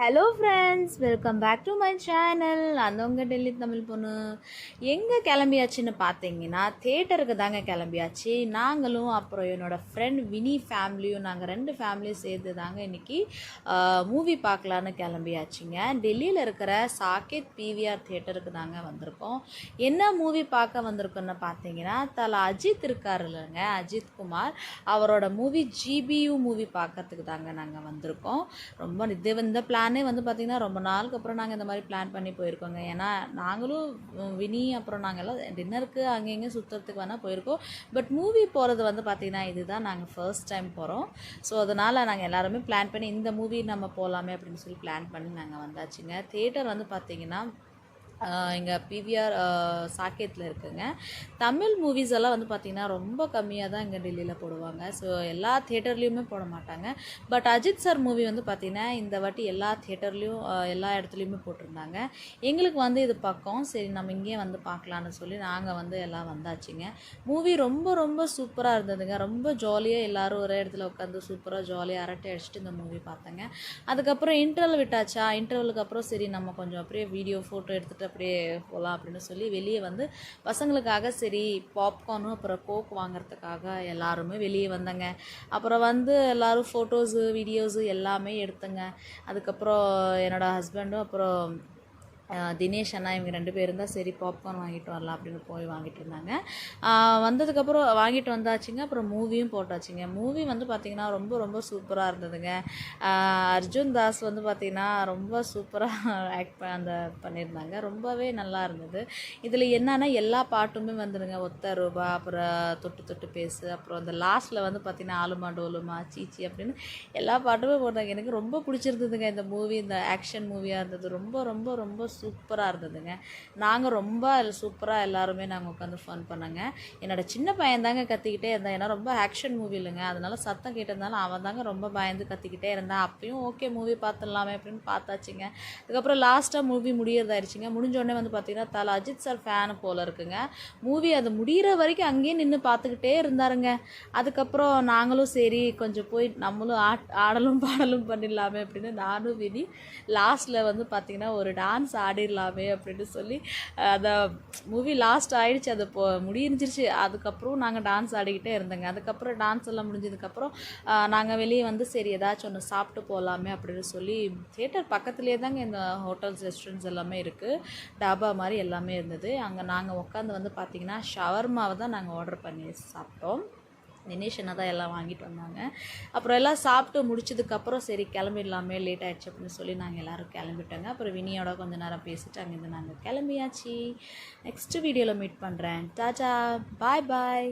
Hello friends welcome back to my channel அந்த உங்கள் டெல்லி தமிழ் பொண்ணு. எங்கே கிளம்பியாச்சுன்னு பார்த்தீங்கன்னா தேட்டருக்கு தாங்க கிளம்பியாச்சு. நாங்களும் அப்புறம் என்னோடய ஃப்ரெண்ட் வினி ஃபேமிலியும் நாங்கள் ரெண்டு ஃபேமிலியும் சேர்ந்து தாங்க இன்றைக்கி மூவி பார்க்கலான்னு கிளம்பியாச்சுங்க. டெல்லியில் இருக்கிற சாக்கெட் பிவிஆர் தேட்டருக்கு தாங்க வந்திருக்கோம். என்ன மூவி பார்க்க வந்திருக்கோன்னு பார்த்தீங்கன்னா தலை அஜித் இருக்கார் இல்லைங்க அஜித் குமார். அவரோட மூவி ஜிபியு மூவி பார்க்கறதுக்கு தாங்க நாங்கள் வந்திருக்கோம். ரொம்ப இது இந்த பிளான் வந்து பார்த்திங்கன்னா ரொம்ப நாளுக்கு அப்புறம் நாங்கள் இந்த மாதிரி பிளான் பண்ணி போயிருக்கோங்க. ஏன்னா நாங்களும் வினி அப்புறம் நாங்கள் எல்லாம் டின்னருக்கு அங்கே இங்கே சுற்றுறதுக்கு வேணால் போயிருக்கோம். பட் மூவி போகிறது வந்து பார்த்திங்கன்னா இதுதான் நாங்கள் ஃபர்ஸ்ட் டைம் போகிறோம் ஸோ அதனால் நாங்கள் எல்லாருமே பிளான் பண்ணி இந்த மூவி நம்ம போகலாமே அப்படின்னு சொல்லி பிளான் பண்ணி நாங்கள் வந்தாச்சுங்க. தேட்டர் வந்து பார்த்திங்கன்னா இங்கே பிவிஆர் சாக்கெட்டில் இருக்குங்க. தமிழ் மூவிஸ் எல்லாம் வந்து பார்த்திங்கன்னா ரொம்ப கம்மியாக தான் இங்கே டெல்லியில் போடுவாங்க. ஸோ எல்லா தேட்டர்லேயுமே போட மாட்டாங்க. பட் அஜித் சார் மூவி வந்து பார்த்திங்கன்னா இந்த வாட்டி எல்லா தேட்டர்லேயும் எல்லா இடத்துலையுமே போட்டிருந்தாங்க. எங்களுக்கு வந்து இது பக்கம். சரி நம்ம இங்கேயே வந்து பார்க்கலான்னு சொல்லி நாங்கள் வந்து எல்லாம் வந்தாச்சுங்க. மூவி ரொம்ப ரொம்ப சூப்பராக இருந்ததுங்க. ரொம்ப ஜாலியாக எல்லாரும் ஒரே இடத்துல உட்காந்து சூப்பராக ஜாலியாக அரட்டை அடிச்சுட்டு இந்த மூவி பார்த்தேங்க. அதுக்கப்புறம் இன்டர்வல் விட்டாச்சா? இன்டர்வலுக்கு அப்புறம் சரி நம்ம கொஞ்சம் அப்படியே வீடியோ ஃபோட்டோ எடுத்துகிட்டு அப்படியே போகலாம் அப்படின்னு சொல்லி வெளியே வந்து பசங்களுக்காக சரி பாப்கார்னும் அப்புறம் கோக் வாங்குறதுக்காக எல்லாருமே வெளியே வந்தேங்க. அப்புறம் வந்து எல்லோரும் ஃபோட்டோஸு வீடியோஸு எல்லாமே எடுத்தேங்க. அதுக்கப்புறம் என்னோடய ஹஸ்பண்டும் அப்புறம் தினேஷ் அண்ணா இவங்க ரெண்டு பேரும் தான் சரி பாப்கார்ன் வாங்கிட்டு வரலாம் அப்படின்னு போய் வாங்கிட்டு இருந்தாங்க. வந்ததுக்கப்புறம் வாங்கிட்டு வந்தாச்சுங்க. அப்புறம் மூவியும் போட்டாச்சுங்க. மூவி வந்து பார்த்திங்கன்னா ரொம்ப ரொம்ப சூப்பராக இருந்ததுங்க. அர்ஜுன் தாஸ் வந்து பார்த்திங்கன்னா ரொம்ப சூப்பராக ஆக்ட் அந்த பண்ணியிருந்தாங்க. ரொம்பவே நல்லா இருந்தது. இதில் என்னென்னா எல்லா பாட்டுமே வந்துடுங்க ஒத்த ரூபா அப்புறம் தொட்டு தொட்டு பேசு அப்புறம் அந்த லாஸ்ட்டில் வந்து பார்த்திங்கன்னா ஆலுமா டோலுமா சீச்சி அப்படின்னு எல்லா பாட்டுமே போட்டாங்க. எனக்கு ரொம்ப பிடிச்சிருந்ததுங்க இந்த மூவி இந்த ஆக்ஷன் மூவியாக இருந்தது. ரொம்ப ரொம்ப ரொம்ப சூப்பராக இருந்ததுங்க. நாங்கள் ரொம்ப சூப்பராக எல்லாருமே நாங்கள் உட்காந்து ஃபன் பண்ணேங்க. என்னோட சின்ன பையன் தாங்க கத்திக்கிட்டே இருந்தான். ஏன்னா ரொம்ப ஆக்ஷன் மூவி இல்லைங்க. அதனால சத்தம் கேட்டதுனால அவன் தாங்க ரொம்ப பயந்து கத்திக்கிட்டே இருந்தான். அப்பயும் ஓகே மூவி பார்த்துடலாமே அப்படின்னு பார்த்தாச்சுங்க. அதுக்கப்புறம் லாஸ்ட்டாக மூவி முடியறதாயிருச்சுங்க. முடிஞ்சோடனே வந்து பார்த்தீங்கன்னா தலை அஜித் சார் ஃபேனு போல் இருக்குங்க. மூவி அது முடிகிற வரைக்கும் அங்கேயே நின்று பார்த்துக்கிட்டே இருந்தாருங்க. அதுக்கப்புறம் நாங்களும் சரி கொஞ்சம் போய் நம்மளும் ஆட் ஆடலும் பாடலும் பண்ணிடலாமே அப்படின்னு நானும் வினி லாஸ்ட்டில் வந்து பார்த்திங்கன்னா ஒரு டான்ஸ் ஆடிடலாமே அப்படின்னு சொல்லி அதை மூவி லாஸ்ட் ஆகிடுச்சு அது போ முடிஞ்சிருச்சு. அதுக்கப்புறம் நாங்கள் டான்ஸ் ஆடிக்கிட்டே இருந்தோங்க. அதுக்கப்புறம் டான்ஸ் எல்லாம் முடிஞ்சதுக்கப்புறம் நாங்கள் வெளியே வந்து சரி ஏதாச்சும் ஒன்று சாப்பிட்டு போகலாமே அப்படின்னு சொல்லி தியேட்டர் பக்கத்துலேயே தாங்க இந்த ஹோட்டல்ஸ் ரெஸ்டாரண்ட்ஸ் எல்லாமே இருக்குது டாபா மாதிரி எல்லாமே இருந்தது. அங்கே நாங்கள் உட்காந்து வந்து பார்த்திங்கன்னா ஷவர்மாவை தான் நாங்கள் ஆர்டர் பண்ணி சாப்பிட்டோம். தினேஷ் என்ன தான் எல்லாம் வாங்கிட்டு வந்தாங்க. அப்புறம் எல்லாம் சாப்பிட்டு முடிச்சதுக்கப்புறம் சரி கிளம்பிடலாமே லேட் ஆகிடுச்சு அப்படின்னு சொல்லி நாங்கள் எல்லோரும் கிளம்பிட்டோங்க. அப்புறம் வினியோட கொஞ்சம் நேரம் பேசிட்டு அங்கேருந்து நாங்கள் கிளம்பியாச்சு. நெக்ஸ்ட் வீடியோவில் மீட் பண்ணுறேன் டாட்டா பாய் பாய்